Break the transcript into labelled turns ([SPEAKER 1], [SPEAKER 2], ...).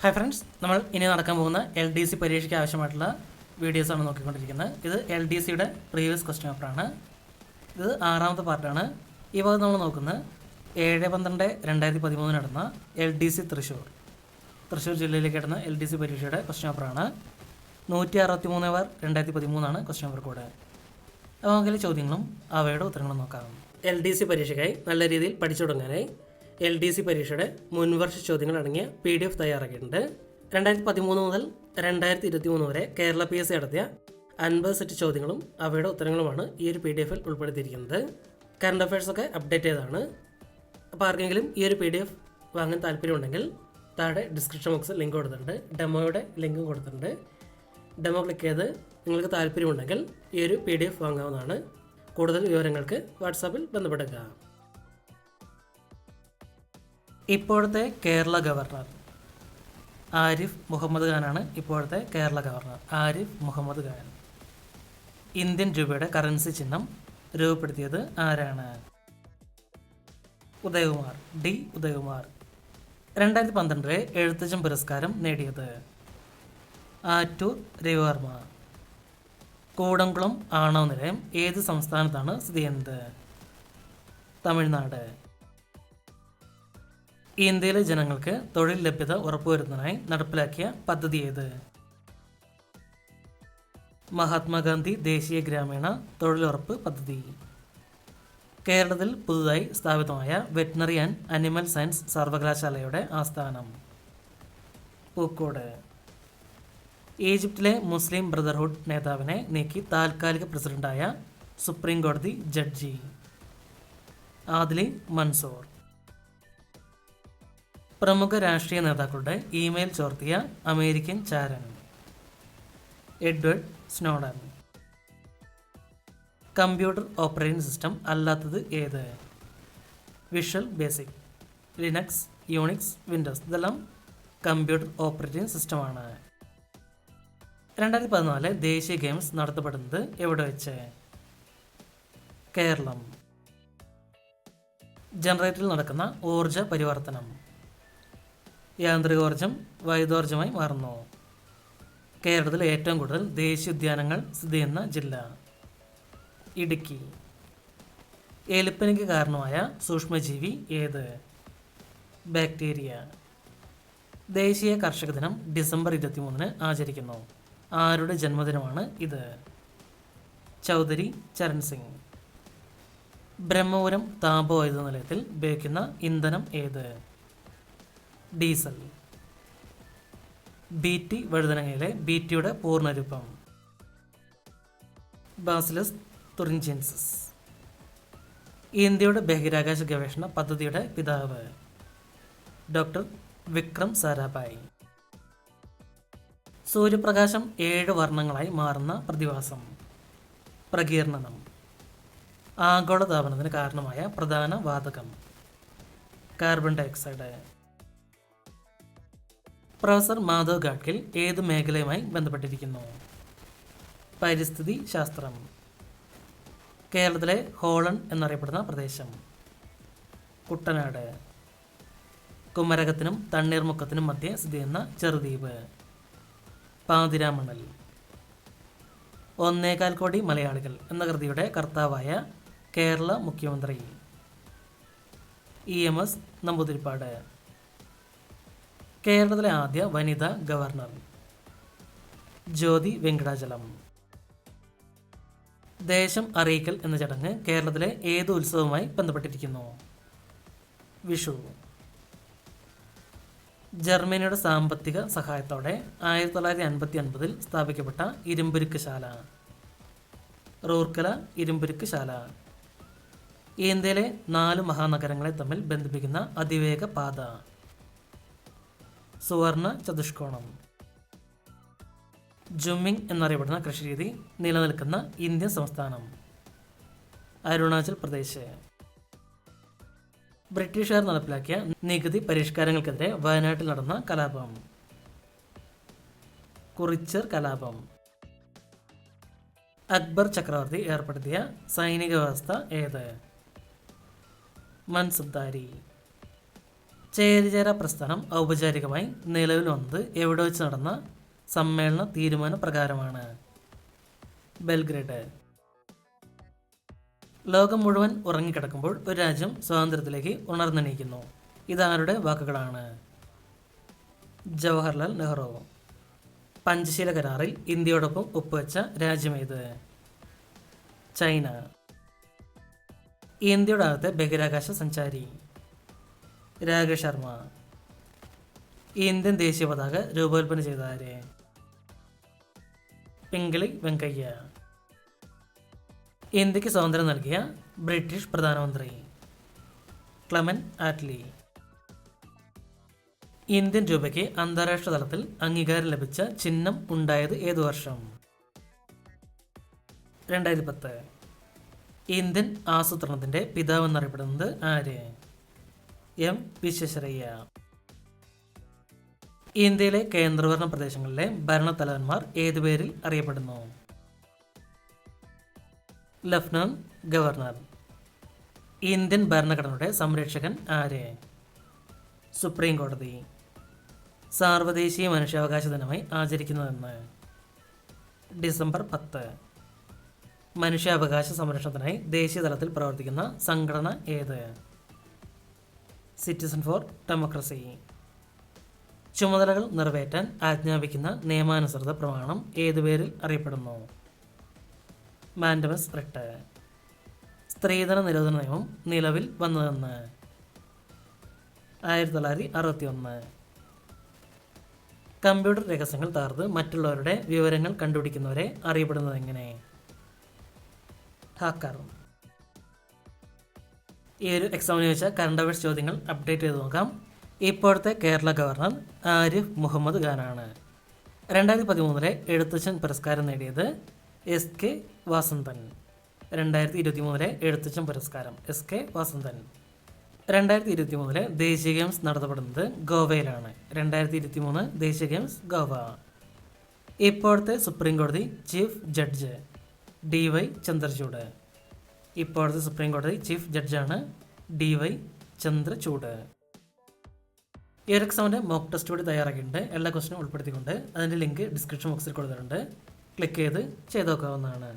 [SPEAKER 1] Hi friends നമ്മൾ ഇനി നടക്കാൻ പോകുന്ന എൽ ഡി സി പരീക്ഷയ്ക്ക് ആവശ്യമായിട്ടുള്ള വീഡിയോസാണ് നോക്കിക്കൊണ്ടിരിക്കുന്നത്. ഇത് എൽ ഡി സിയുടെ പ്രീവിയസ് ക്വസ്റ്റ്യൻ പേപ്പറാണ് ഇത് ആറാമത്തെ പാർട്ടാണ് ഈ ഭാഗത്ത് നമ്മൾ നോക്കുന്നത് ഏഴ് പന്ത്രണ്ട് രണ്ടായിരത്തി പതിമൂന്ന് നടന്ന L D C Thrissur. Thrissur ജില്ലയിലേക്ക് നടന്ന എൽ ഡി സി പരീക്ഷയുടെ ക്വസ്റ്റ്യൻ പേപ്പറാണ് നൂറ്റി അറുപത്തി മൂന്ന് പേർ രണ്ടായിരത്തി പതിമൂന്നാണ് ക്വസ്റ്റ്യൻ പേപ്പർ കൂടെ അപ്പോൾ ചോദ്യങ്ങളും അവയുടെ ഉത്തരങ്ങളും നോക്കാം. എൽ ഡി സി പരീക്ഷയ്ക്കായി നല്ല രീതിയിൽ പഠിച്ചു തുടങ്ങാനായി എൽ ഡി സി പരീക്ഷയുടെ മുൻവർഷ ചോദ്യങ്ങൾ അടങ്ങിയ പി ഡി എഫ് തയ്യാറാക്കിയിട്ടുണ്ട്. രണ്ടായിരത്തി പതിമൂന്ന് മുതൽ രണ്ടായിരത്തി ഇരുപത്തി മൂന്ന് വരെ കേരള പി എസ് സി നടത്തിയ അൻപത് സെറ്റ് ചോദ്യങ്ങളും അവയുടെ ഉത്തരങ്ങളുമാണ് ഈ ഒരു പി ഡി എഫിൽ ഉൾപ്പെടുത്തിയിരിക്കുന്നത്. കറണ്ട് അഫയേഴ്സ് ഒക്കെ അപ്ഡേറ്റ് ചെയ്തതാണ്. അപ്പോൾ ആർക്കെങ്കിലും ഈ ഒരു പി ഡി എഫ് വാങ്ങാൻ താല്പര്യമുണ്ടെങ്കിൽ താഴെ ഡിസ്ക്രിപ്ഷൻ ബോക്സിൽ ലിങ്ക് കൊടുത്തിട്ടുണ്ട്. ഡെമോയുടെ ലിങ്കും കൊടുത്തിട്ടുണ്ട്. ഡെമോ ക്ലിക്ക് ചെയ്ത് നിങ്ങൾക്ക് താല്പര്യമുണ്ടെങ്കിൽ ഈ ഒരു പി ഡി എഫ് വാങ്ങാവുന്നതാണ്. കൂടുതൽ വിവരങ്ങൾക്ക് വാട്സാപ്പിൽ ബന്ധപ്പെടുക. ഇപ്പോഴത്തെ കേരള ഗവർണർ. ആരിഫ് മുഹമ്മദ് ഖാനാണ് ഇപ്പോഴത്തെ കേരള ഗവർണർ. ആരിഫ് മുഹമ്മദ് ഖാൻ. ഇന്ത്യൻ രൂപയുടെ കറൻസി ചിഹ്നം രൂപപ്പെടുത്തിയത് ആരാണ്? ഉദയകുമാർ. ഡി. ഉദയകുമാർ. രണ്ടായിരത്തി പന്ത്രണ്ടിലെ എഴുത്തച്ഛൻ പുരസ്കാരം നേടിയത് ആറ്റൂർ രവിവർമ്മ. കൂടംകുളം ആണവ നിലയം ഏത് സംസ്ഥാനത്താണ് സ്ഥിതി ചെയ്യുന്നത്? തമിഴ്നാട്. ഇന്ത്യയിലെ ജനങ്ങൾക്ക് തൊഴിൽ ലഭ്യത ഉറപ്പുവരുന്നതിനായി നടപ്പിലാക്കിയ പദ്ധതി ഏത്? മഹാത്മാഗാന്ധി ദേശീയ ഗ്രാമീണ തൊഴിലുറപ്പ് പദ്ധതി. കേരളത്തിൽ പുതുതായി സ്ഥാപിതമായ വെറ്റിനറി ആൻഡ് അനിമൽ സയൻസ് സർവകലാശാലയുടെ ആസ്ഥാനം. പൂക്കോട്. ഈജിപ്തിലെ മുസ്ലിം ബ്രദർഹുഡ് നേതാവിനെ നീക്കി താൽക്കാലിക പ്രസിഡന്റായ സുപ്രീം കോടതി ജഡ്ജി. ആദിലി മൻസൂർ. പ്രമുഖ രാഷ്ട്രീയ നേതാക്കളുടെ ഇമെയിൽ ചോർത്തിയ American ചാരൻ. Edward Snowden computer operating system അല്ലാത്തത് ഏത്? Visual basic. Linux Unix Windows ഇതെല്ലാം കമ്പ്യൂട്ടർ ഓപ്പറേറ്റിംഗ് സിസ്റ്റമാണ്. രണ്ടായിരത്തി പതിനാല് ദേശീയ ഗെയിംസ് നടത്തപ്പെടുന്നത് എവിടെ വെച്ച്? കേരളം. ജനറേറ്ററിൽ നടക്കുന്ന ഊർജ പരിവർത്തനം. യാന്ത്രികോർജം വൈദ്യോർജമായി മാറുന്നു. കേരളത്തിൽ ഏറ്റവും കൂടുതൽ ദേശീയോദ്യാനങ്ങൾ സ്ഥിതി ചെയ്യുന്ന ജില്ല ഇടുക്കി. എലിപ്പനിക്ക് കാരണമായ സൂക്ഷ്മജീവി ഏത്? ബാക്ടീരിയ. ദേശീയ കർഷക ദിനം ഡിസംബർ ഇരുപത്തിമൂന്നിന് ആചരിക്കുന്നു. ആരുടെ ജന്മദിനമാണ് ഇത്? ചൗധരി ചരൺ സിംഗ്. ബ്രഹ്മപുരം താപവൈദ്യുത നിലയത്തിൽ ഉപയോഗിക്കുന്ന ഇന്ധനം ഏത്? ഡീസൽ. ബി ടി വഴുതനങ്ങയിലെ ബി ടിയുടെ പൂർണരൂപം. ബാസിലസ് തുറിഞ്ചിൻസസ് ഇന്ത്യയുടെ ബഹിരാകാശ ഗവേഷണ പദ്ധതിയുടെ പിതാവ്. ഡോക്ടർ വിക്രം സാരാഭായ്. സൂര്യപ്രകാശം ഏഴ് വർണങ്ങളായി മാറുന്ന പ്രതിഭാസം. പ്രകീർണനം. ആഗോളതാപനത്തിന് കാരണമായ പ്രധാന വാതകം. Carbon dioxide professor Madhav Gadgil ഏത് മേഖലയുമായി ബന്ധപ്പെട്ടിരിക്കുന്നു? പരിസ്ഥിതി ശാസ്ത്രം. കേരളത്തിലെ ഹോളൺ എന്നറിയപ്പെടുന്ന പ്രദേശം. കുട്ടനാട്. കുമരകത്തിനും തണ്ണീർമുക്കത്തിനും മധ്യേ സ്ഥിതി ചെയ്യുന്ന ചെറുദ്വീപ്. പാതിരാമണൽ. ഒന്നേകാൽ കോടി മലയാളികൾ എന്ന കൃതിയുടെ കർത്താവായ കേരള മുഖ്യമന്ത്രി. E M S Namboodiripad. കേരളത്തിലെ ആദ്യ വനിതാ ഗവർണർ. ജ്യോതി വെങ്കടാചലം. ദേശം അറിയിക്കൽ എന്ന ചടങ്ങ് കേരളത്തിലെ ഏത് ഉത്സവവുമായി ബന്ധപ്പെട്ടിരിക്കുന്നു? വിഷു. ജർമ്മനിയുടെ സാമ്പത്തിക സഹായത്തോടെ ആയിരത്തി തൊള്ളായിരത്തി അൻപത്തി ഒൻപതിൽ സ്ഥാപിക്കപ്പെട്ട ഇരുമ്പുരുക്ക് ശാല. റൂർക്കല ഇരുമ്പുരുക്ക് ശാല. ഇന്ത്യയിലെ നാല് മഹാനഗരങ്ങളെ തമ്മിൽ ബന്ധിപ്പിക്കുന്ന അതിവേഗ പാത. സുവർണ ചതുഷ്കോണം. ജുമ്മിങ് എന്നറിയപ്പെടുന്ന കൃഷിരീതി നിലനിൽക്കുന്ന ഇന്ത്യൻ സംസ്ഥാനം. അരുണാചൽ പ്രദേശ്. ബ്രിട്ടീഷുകാർ നടപ്പിലാക്കിയ നികുതി പരിഷ്കാരങ്ങൾക്കെതിരെ വയനാട്ടിൽ നടന്ന കലാപം. കുറിച്ചർ കലാപം. അക്ബർ ചക്രവർത്തി ഏർപ്പെടുത്തിയ സൈനിക വ്യവസ്ഥ ഏത്? മൻസുബ്ദാരി ചേരിചേര പ്രസ്ഥാനം ഔപചാരികമായി നിലവിൽ വന്നത് എവിടെ വെച്ച് നടന്ന സമ്മേളന തീരുമാന പ്രകാരമാണ്. ബെൽഗ്രേഡ്. ലോകം മുഴുവൻ ഉറങ്ങിക്കിടക്കുമ്പോൾ ഒരു രാജ്യം സ്വാതന്ത്ര്യത്തിലേക്ക് ഉണർന്നെണീക്കുന്നു. ഇതാരുടെ വാക്കുകളാണ്? ജവഹർലാൽ നെഹ്റു. പഞ്ചശീല കരാറിൽ ഇന്ത്യയോടൊപ്പം ഒപ്പുവെച്ച രാജ്യമേത്? ചൈന. ഇന്ത്യയുടെ അകത്തെ ബഹിരാകാശ സഞ്ചാരി. രാകേഷ് ശർമ്മ. ഇന്ത്യൻ ദേശീയ പതാക രൂപകൽപ്പന ചെയ്ത ആര്? പിങ്കിളി വെങ്കയ്യ. ഇന്ത്യയ്ക്ക് സ്വാതന്ത്ര്യം നൽകിയ ബ്രിട്ടീഷ് പ്രധാനമന്ത്രി ക്ലമൻ ആറ്റ്ലി. ഇന്ത്യൻ രൂപയ്ക്ക് അന്താരാഷ്ട്ര തലത്തിൽ അംഗീകാരം ലഭിച്ച ചിഹ്നം ഉണ്ടായത് ഏതു വർഷം? രണ്ടായിരത്തി പത്ത്. ഇന്ത്യൻ ആസൂത്രണത്തിന്റെ പിതാവ് എന്നറിയപ്പെടുന്നത് ആര്? എം വിശ്വേശ്വരയ്യ. ഇന്ത്യയിലെ കേന്ദ്രഭരണ പ്രദേശങ്ങളിലെ ഭരണത്തലവന്മാർ ഏതു പേരിൽ അറിയപ്പെടുന്നു? Lieutenant governor. ഇന്ത്യൻ ഭരണഘടനയുടെ സംരക്ഷകൻ ആര്? സുപ്രീം കോടതി. സാർവദേശീയ മനുഷ്യാവകാശ ദിനമായി ആചരിക്കുന്നതെന്ന്. ഡിസംബർ പത്ത്. മനുഷ്യാവകാശ സംരക്ഷണത്തിനായി ദേശീയ തലത്തിൽ പ്രവർത്തിക്കുന്ന സംഘടന ഏത്? സിറ്റിസൺ ഫോർ ഡെമോക്രസി ചുമതലകൾ നിറവേറ്റാൻ ആജ്ഞാപിക്കുന്ന നിയമാനുസൃത പ്രമാണം ഏതു പേരിൽ അറിയപ്പെടുന്നു? മാൻഡമസ് റിട്ട് സ്ത്രീധന നിരോധന നിയമം നിലവിൽ വന്നതെന്ന്. ആയിരത്തി തൊള്ളായിരത്തി അറുപത്തി ഒന്ന് കമ്പ്യൂട്ടർ രഹസ്യങ്ങൾ തകർത്ത് മറ്റുള്ളവരുടെ വിവരങ്ങൾ കണ്ടുപിടിക്കുന്നവരെ അറിയപ്പെടുന്നത് എങ്ങനെ ഹാക്കർ ഈ ഒരു എക്സാമിന് ചോദിച്ച കറണ്ട് അഫയേഴ്സ് ചോദ്യങ്ങൾ അപ്ഡേറ്റ് ചെയ്ത് നോക്കാം. ഇപ്പോഴത്തെ കേരള ഗവർണർ ആരിഫ് മുഹമ്മദ് ഖാനാണ്. രണ്ടായിരത്തി പതിമൂന്നിലെ എഴുത്തച്ഛൻ പുരസ്കാരം നേടിയത് എസ് കെ വാസന്തൻ രണ്ടായിരത്തി ഇരുപത്തി മൂന്നിലെ എഴുത്തച്ഛൻ പുരസ്കാരം എസ് കെ വാസന്തൻ രണ്ടായിരത്തി ഇരുപത്തി മൂന്നിലെ ദേശീയ ഗെയിംസ് നടത്തപ്പെടുന്നത് ഗോവയിലാണ്. രണ്ടായിരത്തി ഇരുപത്തി മൂന്ന് ദേശീയ ഗെയിംസ് ഗോവ. ഇപ്പോഴത്തെ സുപ്രീം കോടതി chief judge D Y Chandrachud. ഇപ്പോഴത്തെ സുപ്രീം കോടതി ചീഫ് ജഡ്ജാണ് ഡി വൈ ചന്ദ്രചൂഡ്. ഈ ഒരു എക്സാമിന്റെ മോക്ക് ടെസ്റ്റ് കൂടി തയ്യാറാക്കിയിട്ടുണ്ട്. എല്ലാ ക്വസ്റ്റിനും ഉൾപ്പെടുത്തിക്കൊണ്ട് അതിന്റെ ലിങ്ക് ഡിസ്ക്രിപ്ഷൻ ബോക്സിൽ കൊടുത്തിട്ടുണ്ട്. ക്ലിക്ക് ചെയ്ത് ചെയ്തു നോക്കാവുന്നതാണ്.